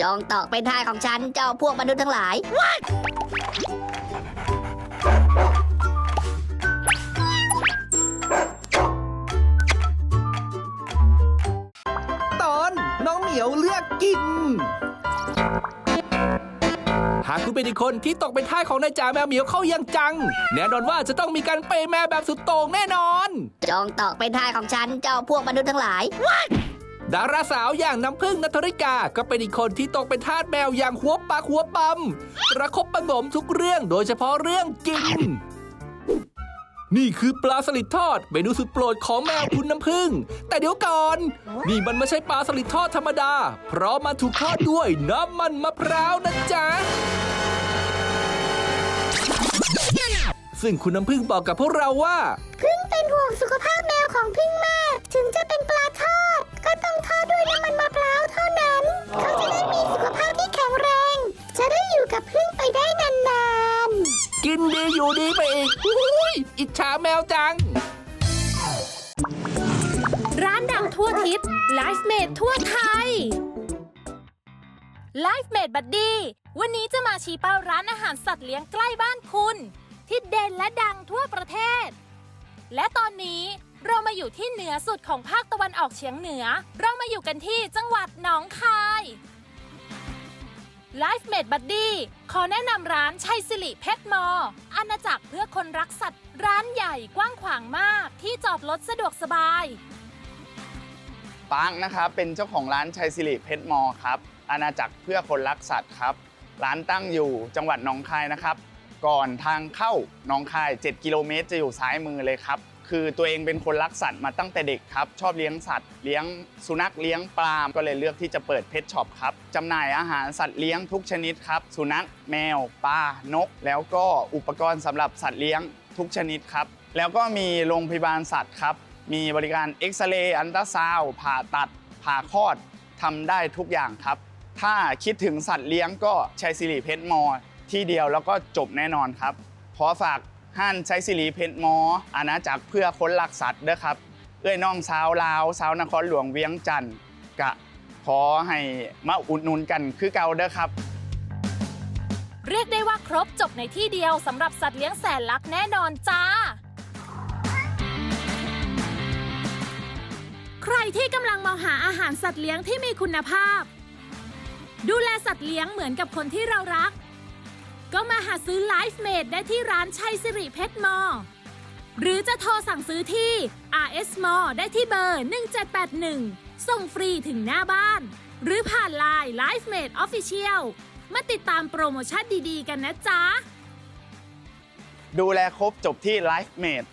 จงตกเป็นทายของฉันเจ้าพวกมนุษย์ทั้งหลาย ตอนน้องเหมียวเลือกกิน หากคุณเป็นอีกคนที่ตกเป็นท่าสของนายจ่าแมวเหมียวเข้าอยังจัง แน่นอนว่าจะต้องมีการเปย์แมวแบบสุดโต่งแน่นอน จงตกเป็นทายของฉันเจ้าพวกมนุษย์ทั้งหลาย ดาราสาวอย่างน้ำพึ่งนัทริกาก็เป็นอีกคนที่ตกเป็นทาสแมวอย่างหัวปากหัวปั๊มประคบประงมทุกเรื่องโดยเฉพาะเรื่องกิน นี่คือปลาสลิดทอดเมนูสุดโปรดของแมวคุณน้ำพึ่ง แต่เดี๋ยวก่อน นี่มันไม่ใช่ปลาสลิดทอดธรรมดา เพราะมันถูกทอดด้วยน้ำมันมะพร้าวนะจ๊ะซึ่งคุณน้ำพึ่งบอกกับพวกเราว่า พึ่งเป็นห่วงสุขภาพแมวของพึ่งมาก ถึงจะเป็นปลาทอด นดีอยู่ดีไปอีกอุ๊ยอิจฉาแมวจัง ร้านดังทั่วทิศไลฟ์เมดทั่วไทยไลฟ์เมดบัดดี้วันนี้จะมาชี้เป้าร้านอาหารสัตว์เลี้ยงใกล้บ้านคุณ ที่เด่นและดังทั่วประเทศ และตอนนี้เรามาอยู่ที่เหนือสุดของภาคตะวันออกเฉียงเหนือ เรามาอยู่กันที่จังหวัดหนองคาย Life Made Buddy ขอแนะนำร้านชัยสิริเพชรมอ อาณาจักรเพื่อคนรักสัตว์ ร้านใหญ่กว้างขวางมาก ที่จอดรถสะดวกสบาย ปาร์คนะครับเป็นเจ้าของร้านชัยสิริเพชรมอครับอาณาจักรเพื่อคนรักสัตว์ครับ ร้านตั้งอยู่จังหวัดหนองคายนะครับ ก่อนทางเข้าหนองคาย 7 กิโลเมตรจะอยู่ซ้ายมือเลยครับ คือตัวเองเป็นคนรักสัตว์มาตั้งแต่เด็กครับ ชอบเลี้ยงสัตว์ เลี้ยงสุนัขเลี้ยงปลาก็เลยเลือกที่จะเปิดเพชช็อปครับจำหน่ายอาหารสัตว์เลี้ยงทุกชนิดครับ สุนัขแมวปลานก แล้วก็อุปกรณ์สำหรับสัตว์เลี้ยงทุกชนิดครับ แล้วก็มีโรงพยาบาลสัตว์ครับ มีบริการเอ็กซเรย์อันตราซาวผ่าตัด ผ่าคลอดทำได้ทุกอย่างครับ ถ้าคิดถึงสัตว์เลี้ยงก็ชัยสิริเพชรมอที่เดียวแล้วก็จบแน่นอนครับขอฝาก ห้านชัยสิริเพชรมออาณาจักรเพื่อค้นรักสัตว์เด้อครับ เอ้ยน้องสาวลาวสาวนครหลวงเวียงจันทน์กะขอให้มาอุดหนุนกันคือเก่าเด้อครับ เรียกได้ว่าครบจบในที่เดียวสำหรับสัตว์เลี้ยงแสนรักแน่นอนจ้า ใครที่กำลังมองหาอาหารสัตว์เลี้ยงที่มีคุณภาพ ดูแลสัตว์เลี้ยงเหมือนกับคนที่เรารัก ก็มาหาซื้อไลฟ์เมดได้ที่ร้านชัยสิริเพชรมอ หรือจะโทรสั่งซื้อที่ RS m o ได้ที่เบอร์ 1781 ส่งฟรีถึงหน้าบ้าน หรือผ่านไลน์ Life Made Official มาติดตามโปรโมชั่นดีๆ กันนะจ๊ะ ดูแลครบจบที่ Life Made